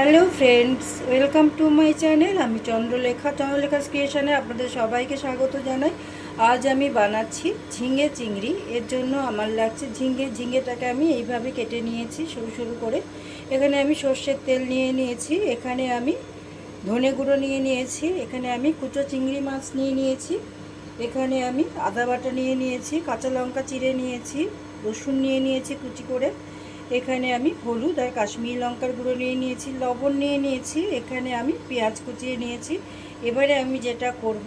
Hello friends welcome to my channel আমি চন্দ্রলেখা চন্দ্রলেখা ক্রিয়েশনে আপনাদের সবাইকে স্বাগত জানাই। আজ আমি বানাচ্ছি ঝিঙে চিংড়ি। এর জন্য আমার লাগছে ঝিঙে। ঝিঙেটাকে আমি এইভাবে কেটে নিয়েছি সরু সরু করে। এখানে আমি সর্ষের তেল নিয়ে নিয়েছি। এখানে আমি ধনে গুঁড়ো নিয়ে নিয়েছি। এখানে আমি কুচো চিংড়ি মাছ নিয়ে নিয়েছি। এখানে আমি আদা বাটা নিয়ে নিয়েছি। কাঁচা লঙ্কা চিড়ে নিয়েছি। রসুন নিয়ে নিয়েছি কুচি করে। এখানে আমি হলুদ আর কাশ্মীরি লঙ্কার গুঁড়ো নিয়ে নিয়েছি, লবণ নিয়ে নিয়েছি, এখানে আমি পেঁয়াজ কুচিয়ে নিয়েছি। এবারে আমি যেটা করব,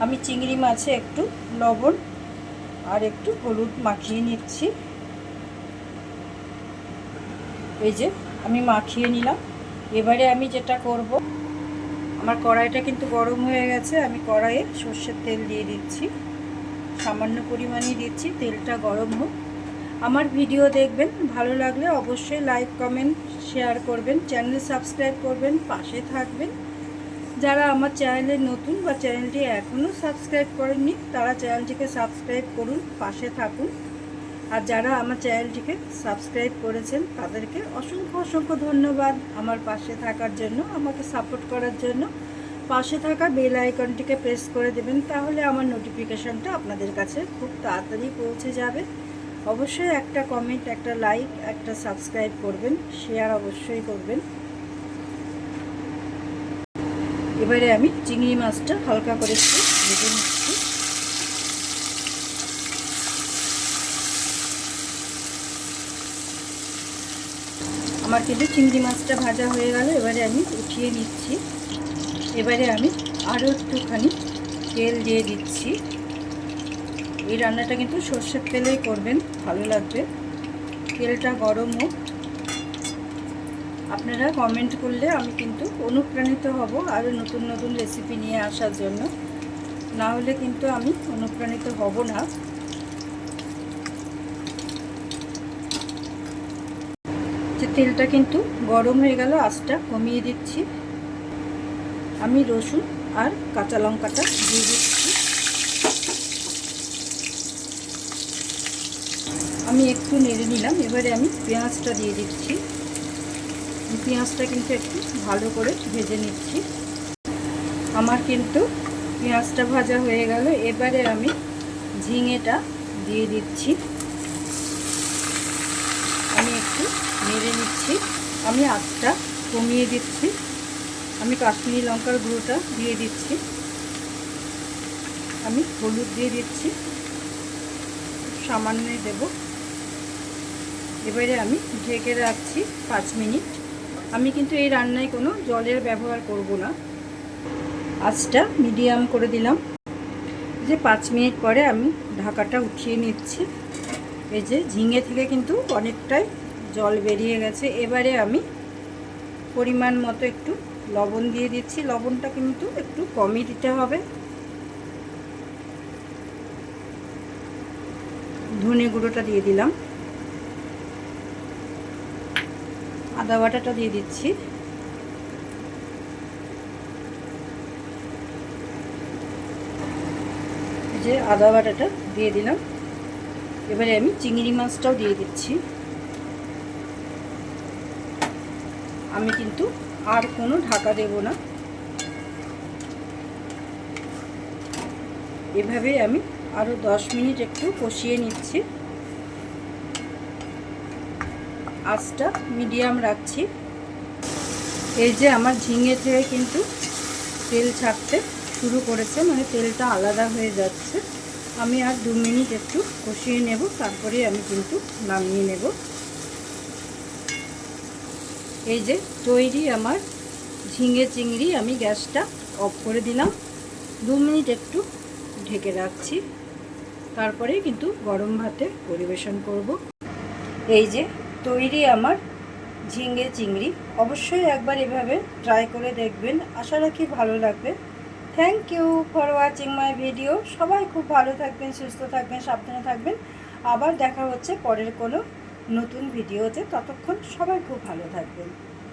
আমি চিংড়ি মাছে একটু লবণ আর একটু হলুদ মাখিয়ে নিচ্ছি। এই যে, আমি মাখিয়ে নিলাম। এবারে আমি যেটা করব, আমার কড়াইটা কিন্তু গরম হয়ে গেছে, আমি কড়াইয়ে সর্ষের তেল দিয়ে দিচ্ছি। সামান্য পরিমাণে দিচ্ছি, তেলটা গরম হোক। আমার ভিডিও দেখবেন, ভালো লাগলে অবশ্যই লাইক কমেন্ট শেয়ার করবেন চ্যানেল সাবস্ক্রাইব করবেন, পাশে থাকবেন। যারা আমার চ্যানেলে নতুন বা চ্যানেলটি এখনও সাবস্ক্রাইব করেননি, তারা চ্যানেলটিকে সাবস্ক্রাইব করুন, পাশে থাকুন। আর যারা আমার চ্যানেলটিকে সাবস্ক্রাইব করেছেন, তাদেরকে অসংখ্য অসংখ্য ধন্যবাদ আমার পাশে থাকার জন্য, আমাকে সাপোর্ট করার জন্য। পাশে থাকা বেল আইকনটিকে প্রেস করে দেবেন, তাহলে আমার নোটিফিকেশানটা আপনাদের কাছে খুব তাড়াতাড়ি পৌঁছে যাবে। অবশ্যই একটা কমেন্ট একটা লাইক একটা সাবস্ক্রাইব করবেন শেয়ার অবশ্যই করবেন। এবারে আমি চিংড়ি মাছটা হালকা করে ভেজে নিচ্ছি। আমার কিন্তু চিংড়ি মাছটা ভাজা হয়ে গেল, এবারে আমি উঠিয়ে নিচ্ছি। এবারে আমি আরও একটুখানি তেল দিয়ে দিচ্ছি। এই রান্নাটা কিন্তু সর্ষের তেলেই করবেন, ভালো লাগবে। তেলটা গরম হোক। আপনারা কমেন্ট করলে আমি কিন্তু অনুপ্রাণিত হব আরও নতুন নতুন রেসিপি নিয়ে আসার জন্য। না হলে কিন্তু আমি অনুপ্রাণিত হব না। যে তেলটা কিন্তু গরম হয়ে গেল, আঁচটা কমিয়ে দিচ্ছি। আমি রসুন আর কাঁচা লঙ্কাটা দিয়ে দিচ্ছি। আমি একটু নেড়ে নিলাম, এবারে আমি পেঁয়াজটা দিয়ে দিচ্ছি। পেঁয়াজটা কিন্তু একটু ভালো করে ভেজে নিচ্ছি। আমার কিন্তু পেঁয়াজটা ভাজা হয়ে গেল, এবারে আমি ঝিঙেটা দিয়ে দিচ্ছি। আমি একটু নেড়ে নিচ্ছি। আমি আঁচটা কমিয়ে দিচ্ছি। আমি কাশ্মীরি লঙ্কার গুঁড়োটা দিয়ে দিচ্ছি। আমি হলুদ দিয়ে দিচ্ছি। সামান্যই দেবো। এবারে আমি ঢেকে রাখছি পাঁচ মিনিট। আমি কিন্তু এই রান্নায় কোনো জলের ব্যবহার করব না। আঁচটা মিডিয়াম করে দিলাম। যে পাঁচ মিনিট পরে আমি ঢাকাটা উঠিয়ে নিচ্ছি। এই যে ঝিঙে থেকে কিন্তু অনেকটাই জল বেরিয়ে গেছে। এবারে আমি পরিমাণ মতো একটু লবণ দিয়ে দিচ্ছি। লবণটা কিন্তু একটু কমই দিতে হবে। ধনে গুঁড়োটা দিয়ে দিলাম। আদা বাটাটা দিয়ে দিচ্ছি। যে আদা বাটাটা দিয়ে দিলাম। এবারে আমি চিংড়ি মাছটাও দিয়ে দিচ্ছি। আমি কিন্তু আর কোনো ঢাকা দেব না। এভাবে আমি আরও দশ মিনিট একটু কষিয়ে নিচ্ছি। আঁচটা মিডিয়াম রাখছি। এই যে আমার ঝিঙে থেকে কিন্তু তেল ছাড়তে শুরু করেছে মানে তেলটা আলাদা হয়ে যাচ্ছে। আমি আর দু মিনিট একটু কষিয়ে নেব, তারপরে আমি কিন্তু নামিয়ে নেব। এই যে তৈরি আমার ঝিঙে চিংড়ি, আমি গ্যাসটা অফ করে দিলাম। দু মিনিট একটু ঢেকে রাখছি। তারপরে কিন্তু গরম ভাতে পরিবেশন করব। এই যে তৈরি আমার ঝিঙে চিংড়ি। অবশ্যই একবার এভাবে ট্রাই করে দেখবেন। আশা রাখি ভালো লাগবে। Thank you for watching my video সবাই খুব ভালো থাকবেন, সুস্থ থাকবেন, সাবধানে থাকবেন। আবার দেখা হচ্ছে পরের কোনো নতুন ভিডিওতে ততক্ষণ সবাই খুব ভালো থাকবেন।